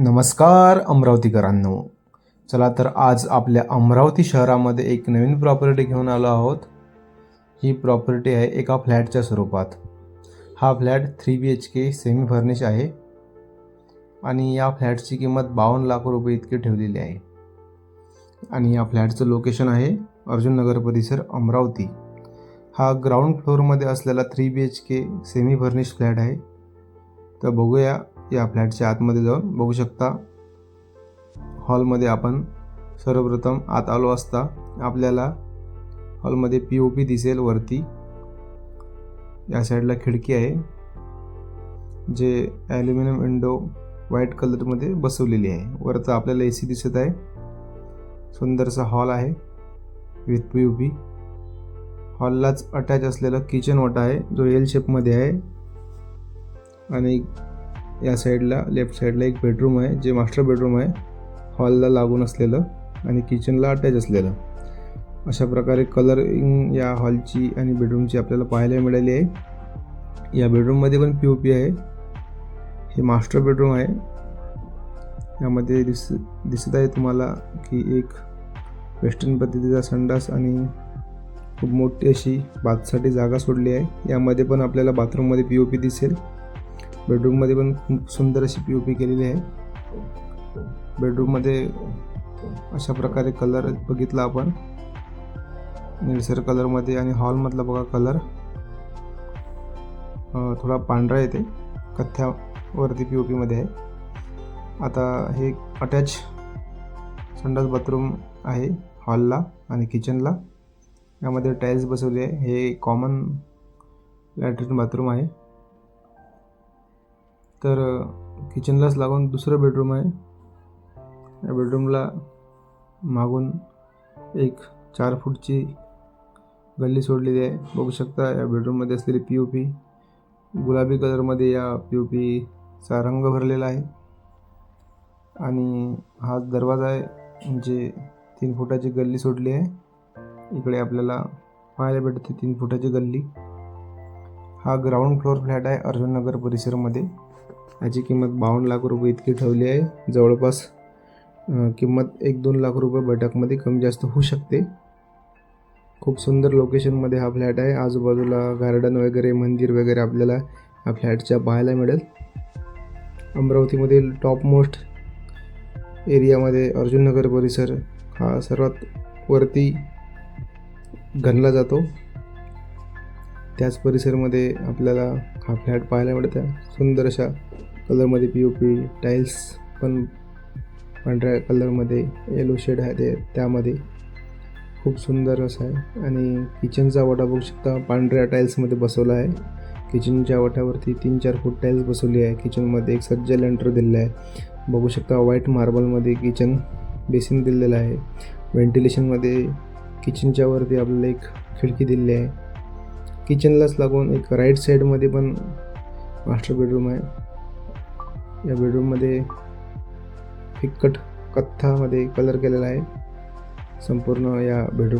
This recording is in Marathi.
नमस्कार अमरावतीकरांनो. चला तर आज आपल्या अमरावती शहरामध्ये एक नवीन प्रॉपर्टी घेऊन आलो आहोत. ही प्रॉपर्टी आहे एका फ्लॅटच्या स्वरूपात. हा flat three B H K semi furnish आहे. आणि या फ्लॅटची किंमत बावन्न लाख रुपये इतकी ठेवलेली आहे. आणि या फ्लॅटचं लोकेशन आहे अर्जुन नगर परिसर अमरावती. हा ग्राउंड फ्लोअरमध्ये असलेला three B H K semi furnish flat आहे. तर बघूया या फ्लॅटच्या आतमध्ये जाऊन बघू शकता. हॉलमध्ये आपण सर्वप्रथम आत आलो असता आपल्याला हॉलमध्ये पी ओ पी दिसेल वरती. या साईडला खिडकी आहे जे ॲल्युमिनियम विंडो व्हाईट कलरमध्ये बसवलेली आहे. वरचा आपल्याला ए सी दिसत आहे. सुंदरसा हॉल आहे विथ पी ओ पी हॉललाच अटॅच असलेला किचन ओटा आहे जो एल शेपमध्ये आहे. आणि या साईडला लेफ्ट साईडला एक बेडरूम आहे जे मास्टर बेडरूम आहे. हॉलला लागून असलेलं आणि किचनला अटॅच असलेलं. अशा प्रकारे कलरिंग या हॉलची आणि बेडरूमची आपल्याला पाहायला मिळाली आहे. या बेडरूममध्ये पण पी ओ पी आहे. हे मास्टर बेडरूम आहे. यामध्ये दिस दिसत आहे तुम्हाला की एक वेस्टर्न पद्धतीचा संडास आणि खूप मोठी अशी बाथसाठी जागा सोडली आहे. यामध्ये पण आपल्याला बाथरूममध्ये पी ओ पी दिसेल. बेडरूममध्ये पण खूप सुंदर अशी पी ओ पी केलेली आहे. बेडरूममध्ये अशा प्रकारे कलर बघितला आपण. निळसर कलरमध्ये आणि हॉलमधला बघा कलर. थोडा पांढरा येते. कथ्यावरती पी ओ पीमध्ये आहे. आता हे अटॅच संडास बाथरूम आहे हॉलला आणि किचनला. यामध्ये टाईल्स बसवले आहे. हे कॉमन लॅट्रिन बाथरूम आहे. तर किचनलाच लागून दुसरं बेडरूम आहे. या बेडरूमला मागून एक चार फूटची गल्ली सोडलेली आहे. बघू शकता या बेडरूममध्ये असलेली पी ओ पी गुलाबी कलरमध्ये या पी ओ पीचा रंग भरलेला आहे. आणि हा दरवाजा आहे जे तीन फुटाची गल्ली सोडली आहे. इकडे आपल्याला पाहायला भेटते तीन फुटाची गल्ली. हा ग्राउंड फ्लोअर फ्लॅट आहे अर्जुन नगर परिसरमध्ये. याची किंमत बावन्न लाख रुपये इतकी ठेवली आहे. जवळपास किंमत एक दोन लाख रुपये बैठकमध्ये कमी जास्त होऊ शकते. खूप सुंदर लोकेशनमध्ये हा फ्लॅट आहे. आजूबाजूला गार्डन वगैरे मंदिर वगैरे आपल्याला या फ्लॅटच्या पाहायला मिळेल. अमरावतीमधील टॉप मोस्ट एरियामध्ये अर्जुन नगर परिसर हा सर्वात वरती गणला जातो. त्याच परिसरमध्ये आपल्याला हा फ्लॅट पाहायला मिळतं सुंदर अशा कलरमध्ये पी ओ पी टाईल्स पण पांढऱ्या कलरमध्ये येलो शेड आहे ते. त्यामध्ये खूप सुंदर असं आहे. आणि किचनचा वाटा बघू शकता पांढऱ्या टाईल्समध्ये बसवला आहे. किचनच्या वाट्यावरती तीन चार फूट टाईल्स बसवली आहे. किचनमध्ये एक सज्ज लेंटर दिलेलं आहे. बघू शकता व्हाईट मार्बलमध्ये किचन बेसिन दिलेलं आहे. व्हेंटिलेशनमध्ये किचनच्या वरती आपल्याला एक खिडकी दिलेली आहे. किचनलाच लागून एक राईट साईडमध्ये पण मास्टर बेडरूम आहे. या बेडरूममध्ये फिक्कट कथ्थामध्ये कलर केलेला आहे. संपूर्ण या बेडरूम